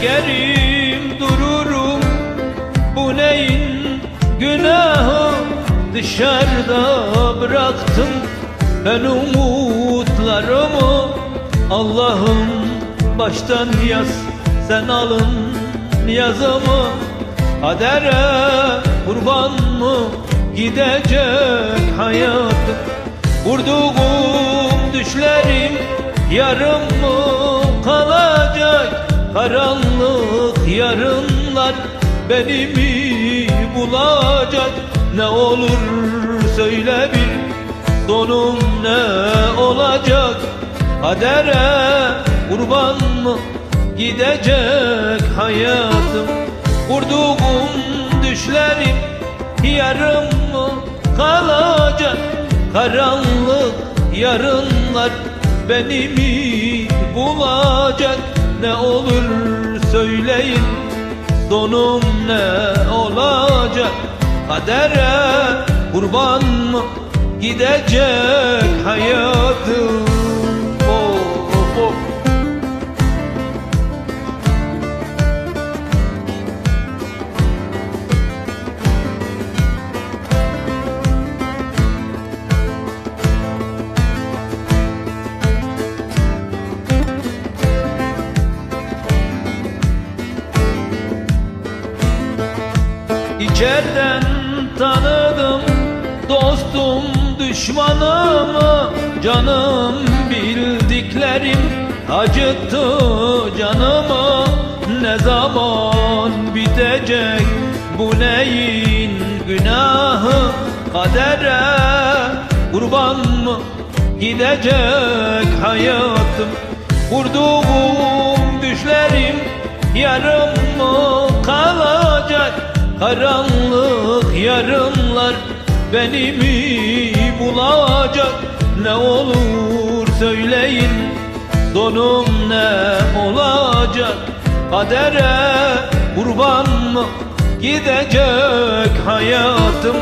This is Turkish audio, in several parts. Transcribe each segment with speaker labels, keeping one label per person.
Speaker 1: Gerim dururum. Bu neyin günahı? Dışarıda bıraktım ben umutlarımı. Allah'ım baştan yaz sen alın yazımı. Kadere kurban mı gidecek hayatım? Vurduğum düşlerim yarım mı? Karanlık yarınlar beni mi bulacak? Ne olur söyle bir sonum ne olacak? Kadere kurban mı gidecek hayatım? Vurduğum düşlerim yarım mı kalacak? Karanlık yarınlar beni mi bulacak Ne olur söyleyin sonum ne olacak? Kadere kurban mı gidecek hayatım İçerden tanıdım dostum düşmanımı Canım bildiklerim acıttı canımı. Ne zaman bitecek bu neyin günahı? Kadere kurban mı gidecek hayatım? Vurduğum düşlerim yarım Karanlık yarınlar beni mi bulacak. Ne olur söyleyin sonum ne olacak? Kadere kurban mı gidecek hayatım?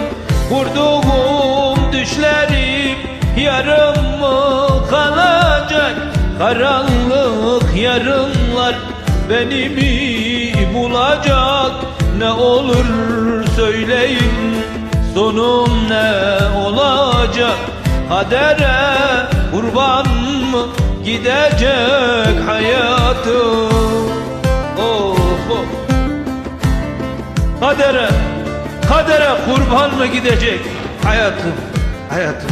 Speaker 1: Vurduğum düşlerim yarım mı kalacak? Karanlık yarınlar beni mi bulacak Ne olur söyleyin sonum ne olacak? Kadere kurban mı gidecek hayatım? Oh, oh. Kadere, kadere kurban mı gidecek hayatım, hayatım